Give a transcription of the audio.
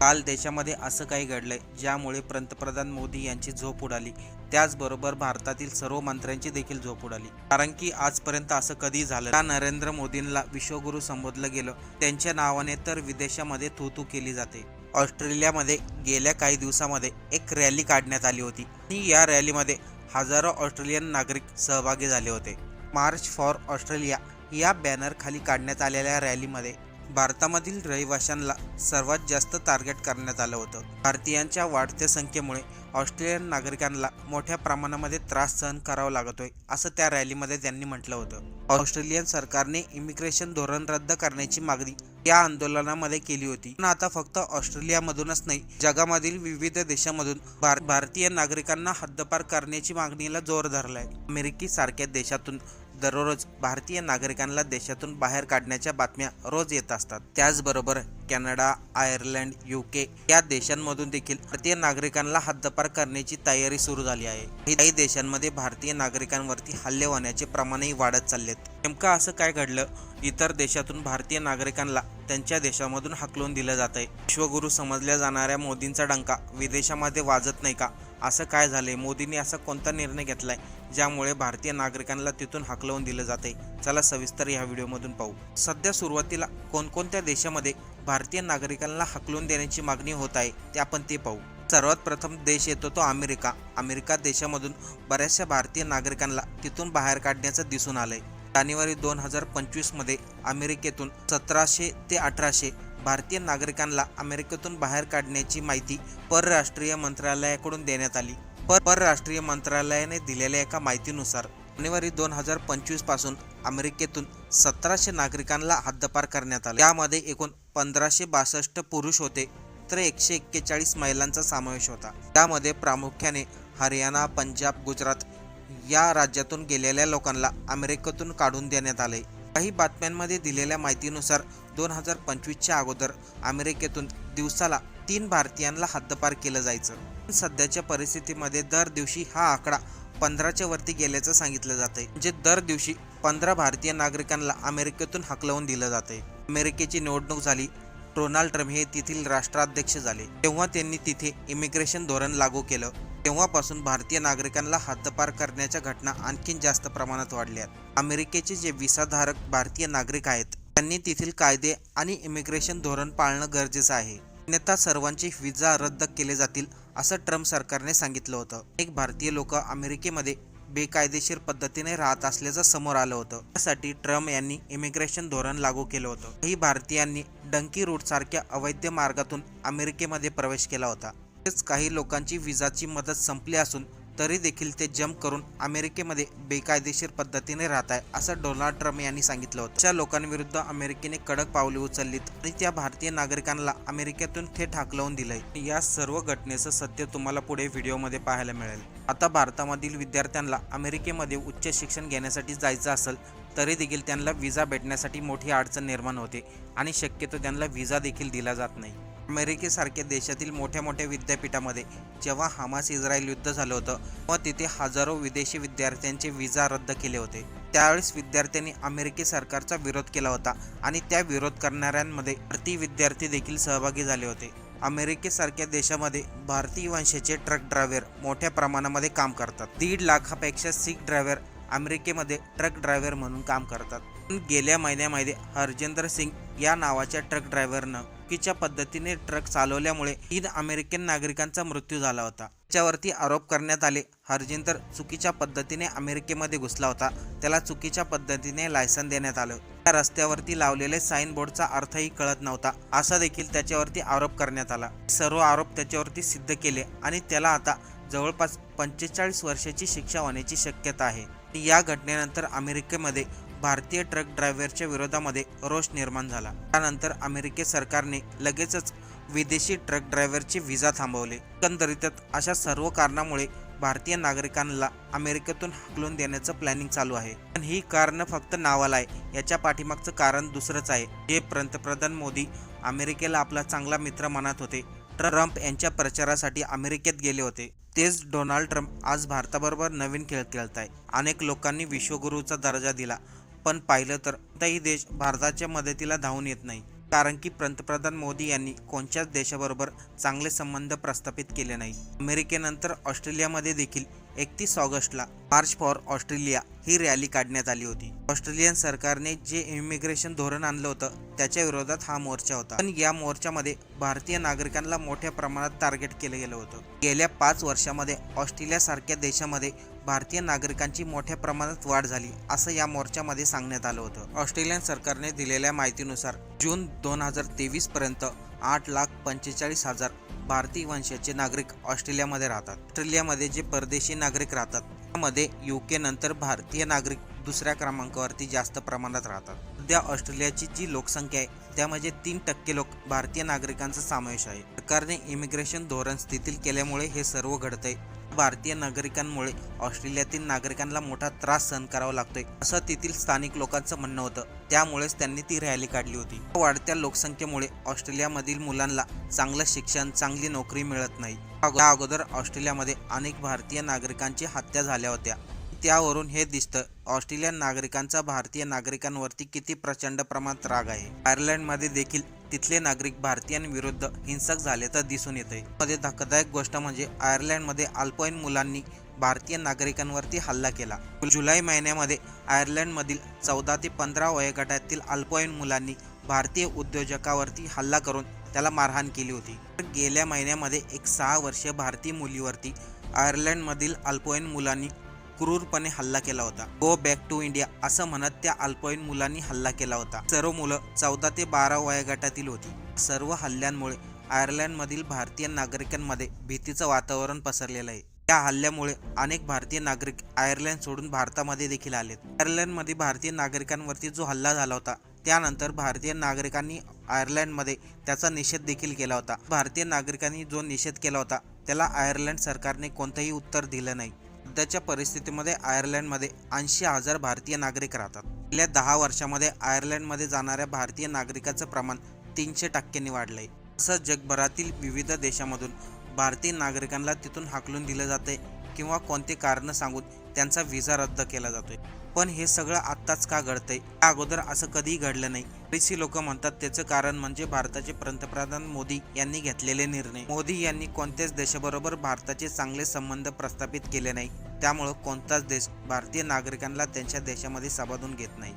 काल देशामध्ये असं काही घडलंय ज्यामुळे पंतप्रधान मोदी यांची झोप उडाली. त्याचबरोबर भारतातील सर्व मंत्र्यांची देखील झोप उडाली. कारण की आजपर्यंत असं कधी झालं ना नरेंद्र मोदींना विश्वगुरू संबोधलं गेलं त्यांच्या नावाने तर विदेशामध्ये थूथू केली जाते. ऑस्ट्रेलियामध्ये गेल्या काही दिवसामध्ये एक रॅली काढण्यात आली होती. आणि या रॅलीमध्ये हजारो ऑस्ट्रेलियन नागरिक सहभागी झाले होते. मार्च फॉर ऑस्ट्रेलिया या बॅनर खाली काढण्यात आलेल्या रॅलीमध्ये भारतामधील रहिवाशांना सर्वात जास्त टार्गेट करण्यात आलं होतं. भारतीयांच्या वाढत्या संख्येमुळे ऑस्ट्रेलियन नागरिकांना मोठ्या प्रमाणामध्ये त्रास सहन करावा लागतोय असं त्या रॅलीमध्ये त्यांनी म्हटलं होतं. ऑस्ट्रेलियन सरकारने इमिग्रेशन धोरण रद्द करण्याची मागणी या आंदोलनामध्ये केली होती. पण आता फक्त ऑस्ट्रेलियामधूनच नाही जगामधील विविध देशांमधून भार भारतीय नागरिकांना हद्दपार करण्याची मागणीला जोर धरलाय. अमेरिकी सारख्या देशातून दररोज भारतीय नागरिकांना देशातून बाहेर काढण्याच्या बातम्या रोज येत असतात. त्याचबरोबर कॅनडा आयर्लंड युके या देशांमधून देखील भारतीय नागरिकांना हद्दपार करण्याची तयारी सुरू झाली आहे. काही देशांमध्ये भारतीय नागरिकांवरती हल्ले होण्याचे प्रमाणही वाढत चाललेत. नेमकं असं काय घडलं? इतर देशातून भारतीय नागरिकांना त्यांच्या देशामधून हकलून दिलं जात आहे विश्वगुरू समजल्या जाणाऱ्या मोदींचा डंका विदेशामध्ये वाजत नाही का? असं काय झालंय? मोदींनी असा कोणता निर्णय घेतलाय ज्यामुळे भारतीय नागरिकांना तिथून हाकलवून दिलं जाते चला सविस्तर या व्हिडिओमधून पाहू. सध्या सुरुवातीला कोणकोणत्या देशामध्ये भारतीय नागरिकांना हाकलून देण्याची मागणी होत आहे ते आपण ते पाहू. सर्वात प्रथम देश येतो तो अमेरिका. अमेरिका देशामधून बऱ्याचशा भारतीय नागरिकांना तिथून बाहेर काढण्याचं दिसून आलंय. जानेवारी दोन हजार पंचवीसमध्ये अमेरिकेतून सतराशे ते अठराशे भारतीय नागरिकांना अमेरिकेतून बाहेर काढण्याची माहिती परराष्ट्रीय मंत्रालयाकडून देण्यात आली. पर परराष्ट्रीय मंत्रालयाने दिलेल्या एका माहितीनुसार जानेवारी दोन हजार पंचवीसपासून अमेरिकेतून सतराशे नागरिकांना हद्दपार करण्यात आले. यामध्ये एकूण पंधराशे बासष्ट पुरुष होते तर एकशे एक्केचाळीस महिलांचा समावेश होता. त्यामध्ये प्रामुख्याने हरियाणा पंजाब गुजरात या राज्यातून गेलेल्या लोकांना अमेरिकेतून काढून देण्यात आले. काही बातम्यांमध्ये दिलेल्या माहितीनुसार दोन हजार पंचवीसच्या अगोदर अमेरिकेतून दिवसाला तीन भारतीयांना हद्दपार केलं जायचं. पण सध्याच्या परिस्थितीमध्ये दर दिवशी हा आकडा पंधराच्या वरती गेल्याचं सांगितलं जाते म्हणजे दर दिवशी पंधरा भारतीय नागरिकांना अमेरिकेतून हकलवून दिलं जाते अमेरिकेची निवडणूक झाली डोनाल्ड ट्रम्प हे तेथील राष्ट्राध्यक्ष झाले. तेव्हा त्यांनी तिथे इमिग्रेशन धोरण लागू केलं. तेव्हापासून भारतीय नागरिकांना हद्दपार करण्याच्या घटना आणखीन जास्त प्रमाणात वाढल्या अमेरिकेचे जे विसाधारक भारतीय नागरिक आहेत त्यांनी तेथील कायदे आणि इमिग्रेशन धोरण पाळणं गरजेचं आहे. अन्यथा सर्वांचे व्हिसा रद्द केले जातील असं ट्रम्प सरकारने सांगितलं होतं. अनेक भारतीय लोक अमेरिकेमध्ये बेकायदेशीर पद्धतीने राहत असल्याचं समोर आलं होतं. त्यासाठी ट्रम्प यांनी इमिग्रेशन धोरण लागू केलं होतं. काही भारतीयांनी डंकी रूट सारख्या अवैध मार्गातून अमेरिकेमध्ये प्रवेश केला होता. तसेच काही लोकांची विजाची मदत संपली असून तरी देखील ते जम्प करून अमेरिकेमध्ये बेकायदेशीर पद्धतीने राहत आहे असं डोनाल्ड ट्रम्प यांनी सांगितलं होतं. अशा लोकांविरुद्ध अमेरिकेने कडक पावले उचललीत आणि त्या भारतीय नागरिकांना अमेरिकेतून थेट हाकलवून दिलंय. या सर्व घटनेचं सत्य तुम्हाला पुढे व्हिडिओमध्ये पाहायला मिळेल. आता भारतामधील विद्यार्थ्यांना अमेरिकेमध्ये उच्च शिक्षण घेण्यासाठी जायचं असेल तरी देखील त्यांना व्हिसा भेटण्यासाठी मोठी अडचण निर्माण होते आणि शक्यतो त्यांना व्हिसा देखील दिला जात नाही. अमेरिकेसारख्या देशातील मोठ्या मोठ्या विद्यापीठामध्ये जेव्हा हमास इस्रायल युद्ध झालं होतं तेव्हा तिथे हजारो विदेशी विद्यार्थ्यांचे विजा रद्द केले होते. त्यावेळेस विद्यार्थ्यांनी अमेरिकी सरकारचा विरोध केला होता आणि त्या विरोध करणाऱ्यांमध्ये भारतीय विद्यार्थी देखील सहभागी झाले होते. अमेरिकेसारख्या देशामध्ये भारतीय वंशाचे ट्रक ड्रायव्हर मोठ्या प्रमाणामध्ये काम करतात. दीड लाखापेक्षा सीख ड्रायव्हर अमेरिकेमध्ये ट्रक ड्रायव्हर म्हणून काम करतात. गेल्या महिन्यामध्ये हरजिंदर सिंग या नावाच्या ट्रक ड्रायव्हरनं चुकीच्या पद्धतीने ट्रक चालवल्यामुळे तीन अमेरिकन नागरिकांचा मृत्यू झाला होता. त्याच्यावरती आरोप करण्यात आले. हरजिंदर चुकीच्या पद्धतीने अमेरिकेमध्ये घुसला होता. त्याला चुकीच्या पद्धतीने लायसन देण्यात आलं. त्या रस्त्यावरती लावलेले साईन बोर्डचा अर्थही कळत नव्हता. असा देखील त्याच्यावरती आरोप करण्यात आला. सर्व आरोप त्याच्यावरती सिद्ध केले आणि त्याला आता जवळपास पंचेचाळीस वर्षाची शिक्षा होण्याची शक्यता आहे. या घटनेनंतर अमेरिकेमध्ये भारतीय ट्रक ड्रायव्हरच्या विरोधामध्ये रोष निर्माण झाला. त्यानंतर अमेरिके सरकारने लगेचच विदेशी ट्रक ड्रायव्हरचे व्हिसा थांबवले. एकंदरीतच अशा सर्व कारणामुळे भारतीय नागरिकांना अमेरिकेतून हकलून देण्याचं प्लॅनिंग चालू आहे. पण ही कारणं फक्त नावाला आहे याच्या पाठीमागचं कारण दुसरंच आहे. जे पंतप्रधान मोदी अमेरिकेला आपला चांगला मित्र मानत होते ट्रम्प यांच्या प्रचारासाठी अमेरिकेत गेले होते. तेच डोनाल्ड ट्रम्प आज भारताबरोबर नवीन खेळ खेळत आहे अनेक लोकांनी विश्वगुरूचा दर्जा दिला. पण पाहिलं तर कोणताही देश भारताच्या मदतीला धावून येत नाही. कारण की पंतप्रधान मोदी यांनी कोणत्याच देशाबरोबर चांगले संबंध प्रस्थापित केले नाही. अमेरिकेनंतर ऑस्ट्रेलियामध्ये देखील एकतीस ऑगस्टला मार्च फॉर ऑस्ट्रेलिया ही रॅली काढण्यात आली होती. ऑस्ट्रेलियन सरकारने जे इमिग्रेशन धोरण आणलं होतं त्याच्या विरोधात हा मोर्चा होता. पण या मोर्चामध्ये भारतीय नागरिकांना मोठ्या प्रमाणात टार्गेट केलं गेलं होतं. गेल्या पाच वर्षामध्ये ऑस्ट्रेलियासारख्या देशामध्ये भारतीय नागरिकांची मोठ्या प्रमाणात वाढ झाली असं या मोर्चामध्ये सांगण्यात आलं होतं. ऑस्ट्रेलियन सरकारने दिलेल्या माहितीनुसार जून दोन हजार तेवीस पर्यंत आठ लाख पंचेचाळीस हजार भारतीय वंशाचे नागरिक ऑस्ट्रेलियामध्ये राहतात. ऑस्ट्रेलियामध्ये जे परदेशी नागरिक राहतात त्यामध्ये युके नंतर भारतीय नागरिक दुसऱ्या क्रमांकावरती जास्त प्रमाणात राहतात. सध्या ऑस्ट्रेलियाची जी लोकसंख्या आहे त्यामध्ये तीन टक्के लोक भारतीय नागरिकांचा समावेश आहे. सरकारने इमिग्रेशन धोरण स्थितील केल्यामुळे हे सर्व घडतंय. भारतीय नागरिकांमुळे ऑस्ट्रेलियातील नागरिकांना मोठा त्रास सहन करावा लागतोय असं तेथील स्थानिक लोकांचं म्हणणं होतं. त्यामुळेच त्यांनी ती रॅली काढली होती. वाढत्या लोकसंख्येमुळे ऑस्ट्रेलियामधील मुलांना चांगलं शिक्षण चांगली नोकरी मिळत नाही. या अगोदर ऑस्ट्रेलियामध्ये अनेक भारतीय नागरिकांची हत्या झाल्या होत्या. त्यावरून हे दिसतं ऑस्ट्रेलियन नागरिकांचा भारतीय नागरिकांवरती किती प्रचंड प्रमाणात राग आहे. आयर्लंडमध्ये देखील तिथले नागरिक भारतीयांविरुद्ध हिंसक झाल्याचं दिसून येते मध्ये धक्कादायक गोष्ट म्हणजे आयर्लंडमध्ये अल्पवयीन मुलांनी भारतीय नागरिकांवरती हल्ला केला. जुलै महिन्यामध्ये आयर्लंडमधील चौदा ते पंधरा वयोगटातील अल्पवयीन मुलांनी भारतीय उद्योजकावरती हल्ला करून त्याला मारहाण केली होती. तर गेल्या महिन्यामध्ये एक सहा वर्षीय भारतीय मुलीवरती आयर्लंडमधील अल्पवयीन मुलांनी क्रूरपणे हल्ला केला होता. गो बॅक टू इंडिया असं म्हणत त्या अल्पवयीन मुलांनी हल्ला केला होता. सर्व मुलं चौदा ते बारा वयोगटातील होती. सर्व हल्ल्यांमुळे आयर्लंडमधील भारतीय नागरिकांमध्ये भीतीचं वातावरण पसरलेलं आहे. या हल्ल्यामुळे अनेक भारतीय नागरिक आयर्लंड सोडून भारतामध्ये देखील आलेत. आयर्लंडमध्ये भारतीय नागरिकांवरती जो हल्ला झाला होता त्यानंतर भारतीय नागरिकांनी आयर्लंडमध्ये त्याचा निषेध देखील केला होता. भारतीय नागरिकांनी जो निषेध केला होता त्याला आयर्लंड सरकारने कोणतंही उत्तर दिलं नाही. सध्याच्या परिस्थितीमध्ये आयर्लंडमध्ये ऐंशी हजार भारतीय नागरिक राहतात. गेल्या दहा वर्षामध्ये आयर्लंडमध्ये जाणाऱ्या भारतीय नागरिकाचं प्रमाण तीनशे टक्क्यांनी वाढलंय. असं जगभरातील विविध देशामधून भारतीय नागरिकांना तिथून हाकलून दिलं जाते किंवा कोणते कारणं सांगून त्यांचा व्हिसा रद्द केला जातोय. पण हे सगळं आत्ताच का घडतंय? या अगोदर असं कधीही घडलं नाही. बरीचशी लोक म्हणतात त्याचं कारण म्हणजे भारताचे पंतप्रधान मोदी यांनी घेतलेले निर्णय. मोदी यांनी कोणत्याच देशाबरोबर भारताचे चांगले संबंध प्रस्थापित केले नाही. त्यामुळं कोणताच देश भारतीय नागरिकांना त्यांच्या देशामध्ये सामावून घेत नाही.